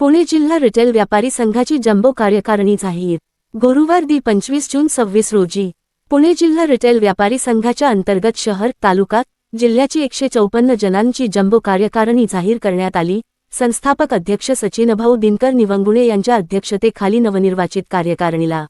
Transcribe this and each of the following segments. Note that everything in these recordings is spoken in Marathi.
पुणे जिल्हा रिटेल व्यापारी संघाची जम्बो कार्यकारिणी जाहीर. गुरुवार दि पंचवीस जून सव्वीस रोजी पुणे जिल्हा रिटेल व्यापारी संघाच्या अंतर्गत शहर तालुका जिल्ह्याची एकशे चौपन्न जणांची जम्बो कार्यकारिणी जाहीर करण्यात आली. संस्थापक अध्यक्ष सचिनभाऊ दिनकर निवंगुणे यांच्या अध्यक्षतेखाली नवनिर्वाचित कार्यकारिणीला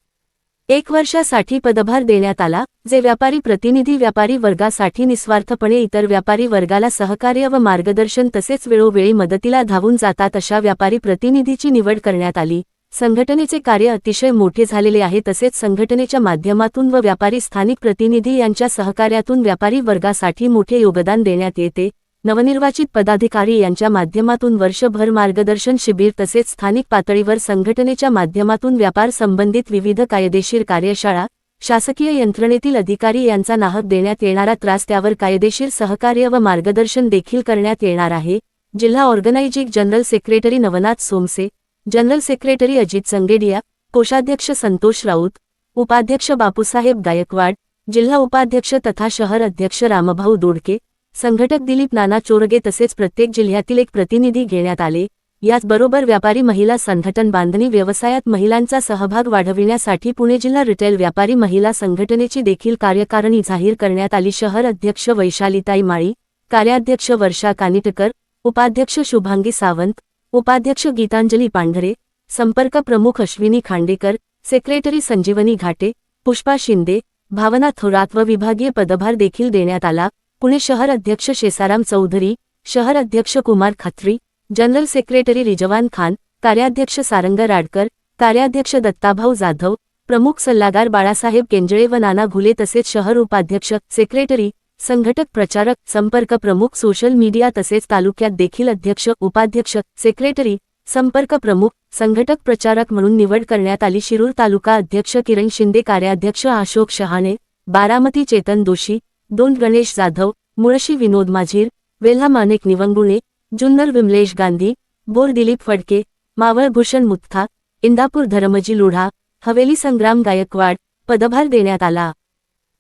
एक वर्षासाठी पदभार देण्यात आला जे व्यापारी प्रतिनिधी व्यापारी वर्गासाठी निस्वार्थपणे इतर व्यापारी वर्गाला सहकार्य व मार्गदर्शन तसेच वेळोवेळी मदतीला धावून जातात अशा व्यापारी प्रतिनिधीची निवड करण्यात आली. संघटनेचे कार्य अतिशय मोठे झालेले आहे तसेच संघटनेच्या माध्यमातून व व्यापारी स्थानिक प्रतिनिधी यांच्या सहकार्यातून व्यापारी वर्गासाठी मोठे योगदान देण्यात येते. नवनिर्वाचित पदाधिकारी यांच्या माध्यमातून वर्षभर मार्गदर्शन शिबिर तसेच स्थानिक पातळीवर संघटनेच्या माध्यमातून व्यापार संबंधित विविध कायदेशीर कार्यशाळा शासकीय यंत्रणेतील अधिकारी यांचा नाहक देण्यात येणारा त्रास त्यावर कायदेशीर सहकार्य व मार्गदर्शन देखील करण्यात येणार आहे. जिल्हा organising general secretary Navnath Somse general secretary Ajit Sangedia कोषाध्यक्ष संतोष राऊत उपाध्यक्ष बापूसाहेब गायकवाड जिल्हा उपाध्यक्ष तथा शहर अध्यक्ष रामभाऊ दोडके संघटक दिलीप नाना चोरगे तसेच प्रत्येक जिल्ह्यातील एक प्रतिनिधी घेण्यात आले. याचबरोबर व्यापारी महिला संघटन बांधणी व्यवसायात महिलांचा सहभाग वाढविण्यासाठी पुणे जिल्हा रिटेल व्यापारी महिला संघटनेची देखील कार्यकारिणी जाहीर करण्यात आली. शहर अध्यक्ष वैशालीताई माळी कार्याध्यक्ष वर्षा कानिटकर उपाध्यक्ष शुभांगी सावंत उपाध्यक्ष गीतांजली पांढरे संपर्क प्रमुख अश्विनी खांडेकर सेक्रेटरी संजीवनी घाटे पुष्पा शिंदे भावना थोरात व विभागीय पदभार देखील देण्यात आला. पुणे शहर अध्यक्ष शेसाराम चौधरी शहर अध्यक्ष कुमार खत्री जनरल सेक्रेटरी रिजवान खान कार्याध्यक्ष सारंग राडकर कार्याध्यक्ष दत्ताभाऊ जाधव प्रमुख सल्लागार बाळासाहेब केंजळे व नाना घुले तसेच शहर उपाध्यक्ष सेक्रेटरी संघटक प्रचारक संपर्क प्रमुख सोशल मीडिया तसेच तालुक्यात देखील अध्यक्ष उपाध्यक्ष सेक्रेटरी संपर्क प्रमुख संघटक प्रचारक म्हणून निवड करण्यात आली. शिरूर तालुका अध्यक्ष किरण शिंदे कार्याध्यक्ष अशोक शहाणे बारामती चेतन दोषी दोन गणेश जाधव मुळशी विनोद माझीर वेल्हा मानेक निवंगुणे जुन्नर विमलेश गांधी बोर दिलीप फडके मावळ भूषण मुत्था इंदापूर धर्मजी लोढा हवेली संग्राम गायकवाड पदभार देण्यात आला.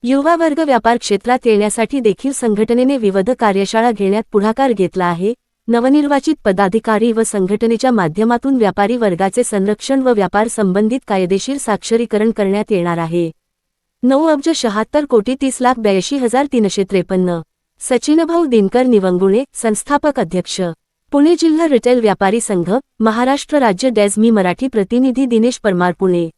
युवा वर्ग व्यापार क्षेत्रात येण्यासाठी देखील संघटनेने विविध कार्यशाळा घेण्यात पुढाकार घेतला आहे. नवनिर्वाचित पदाधिकारी व संघटनेच्या माध्यमातून व्यापारी वर्गाचे संरक्षण व व्यापार संबंधित कायदेशीर साक्षरीकरण करण्यात येणार आहे. नऊ अब्ज शहात्तर कोटी तीस लाख ब्याऐंशी हजार तीनशे त्रेपन्न. सचिनभाऊ दिनकर निवंगुणे संस्थापक अध्यक्ष. पुणे जिल्हा रिटेल व्यापारी संघ महाराष्ट्र राज्य डेझमी मराठी प्रतिनिधी दिनेश परमार पुणे.